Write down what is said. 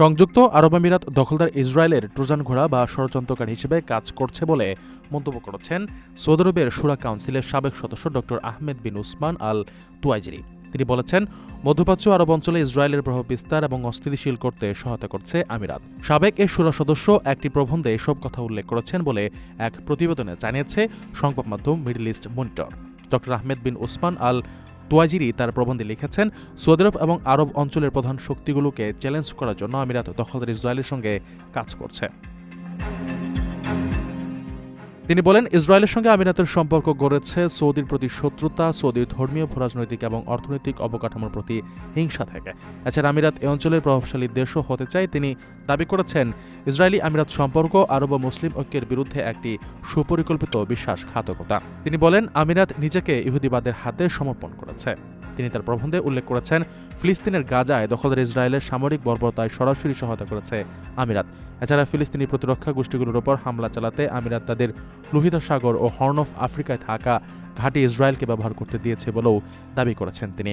সংযুক্ত আরব আমিরাত দখলদার ইসরায়েলের ট্রোজান ঘোড়া বা ষড়যন্ত্রকারী হিসেবে কাজ করছে বলে মন্তব্য করেছেন সৌদি আরবের সুরা কাউন্সিলের সাবেক সদস্য doctor Ahmed bin Usman al Tuwaijri. তিনি বলেছেন, মধ্যপ্রাচ্য আরব অঞ্চলে ইসরায়েলের প্রভাব বিস্তার এবং অস্থিতিশীল করতে সহায়তা করছে আমিরাত। সাবেক এই সুরা সদস্য একটি প্রবন্ধে এসব কথা উল্লেখ করেছেন বলে এক প্রতিবেদনে জানিয়েছে সংবাদ মাধ্যম Middle East Monitor. Doctor Ahmed bin Usman al Tuwaijri তার প্রবন্ধে লিখেছেন, সৌদি আরব এবং আরব অঞ্চলের প্রধান শক্তিগুলোকে চ্যালেঞ্জ করার জন্য আমিরাত দখলদার ইসরায়েলের সঙ্গে কাজ করছে। তিনি বলেন, ইসরায়েলের সঙ্গে আমিরাতের সম্পর্ক গড়েছে, সৌদির প্রতি শত্রুতা সৌদির ধর্মীয়, ভূরাজনৈতিক এবং অর্থনৈতিক অবকাঠামোর প্রতি হিংসা থেকে। এছাড়া আমিরাত এ অঞ্চলের প্রভাবশালী দেশও হতে চায়। তিনি দাবি করেছেন, ইসরায়েলি আমিরাত সম্পর্ক আরব ও মুসলিম ঐক্যের বিরুদ্ধে একটি সুপরিকল্পিত বিশ্বাসঘাতকতা। তিনি বলেন, আমিরাত নিজেকে ইহুদিবাদের হাতে সমর্পণ করেছে। তিনি তার প্রবন্ধে উল্লেখ করেছেন, ফিলিস্তিনের গাজায় দখলদার ইসরায়েলের সামরিক বর্বরতায় সরাসরি সহায়তা করেছে আমিরাত। এছাড়া ফিলিস্তিনি প্রতিরক্ষা গোষ্ঠীগুলোর ওপর হামলা চালাতে আমিরাত তাদের লোহিত সাগর ও হর্ন অফ আফ্রিকায় থাকা ঘাঁটি ইসরায়েলকে ব্যবহার করতে দিয়েছে বলেও দাবি করেছেন তিনি।